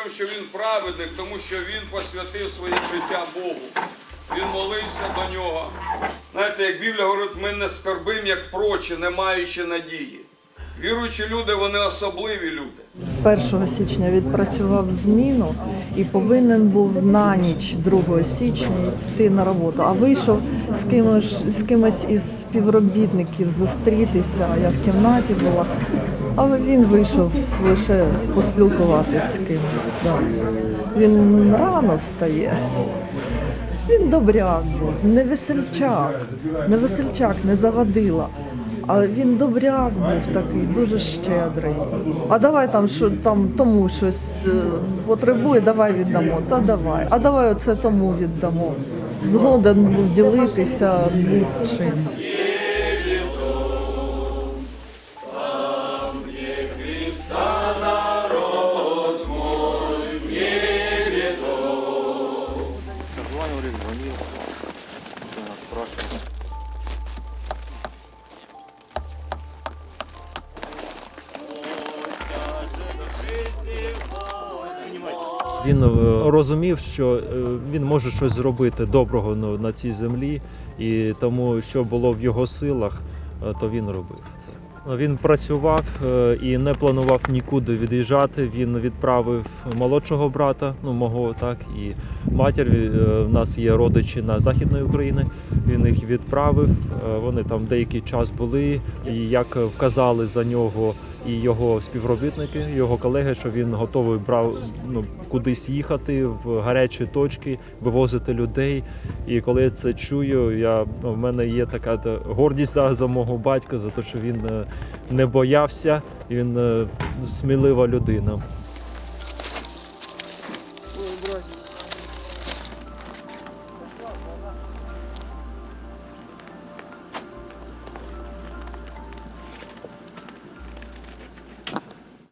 говоримо, що він праведник, тому що він посвятив своє життя Богу. Він молився до нього. Знаєте, як Біблія говорить, ми не скорбим, як прочі, не маючи надії. Віруючі люди, вони особливі люди. 1 січня відпрацював зміну і повинен був на ніч 2 січня йти на роботу. А вийшов з кимось, з кимось із співробітників зустрітися. Я в кімнаті була. А він вийшов лише поспілкуватись з кимось. Да. Він рано встає. Він добряк був, не весельчак, не весельчак, не завадила. А він добряк був такий, дуже щедрий. А давай там що там тому щось е, потребує, давай віддамо. Та давай. А давай оце тому віддамо. Згоден був ділитися. Разговаривали, нас спрашивал. Він е, розумів, що е, він може щось зробити доброго на цій землі, і тому, що було в його силах, е, то він робив це. Він працював і не планував нікуди від'їжджати. Він відправив молодшого брата, ну мого так, і матір. В нас є родичі на західної України. Він їх відправив. Вони там деякий час були. І як вказали за нього і його співробітники, його колеги, що він готовий брав ну кудись їхати в гарячі точки, вивозити людей. І коли я це чую, я ну, в мене є така та, гордість да, за мого батька, за те, що він е, не боявся, і він е, смілива людина. Ой.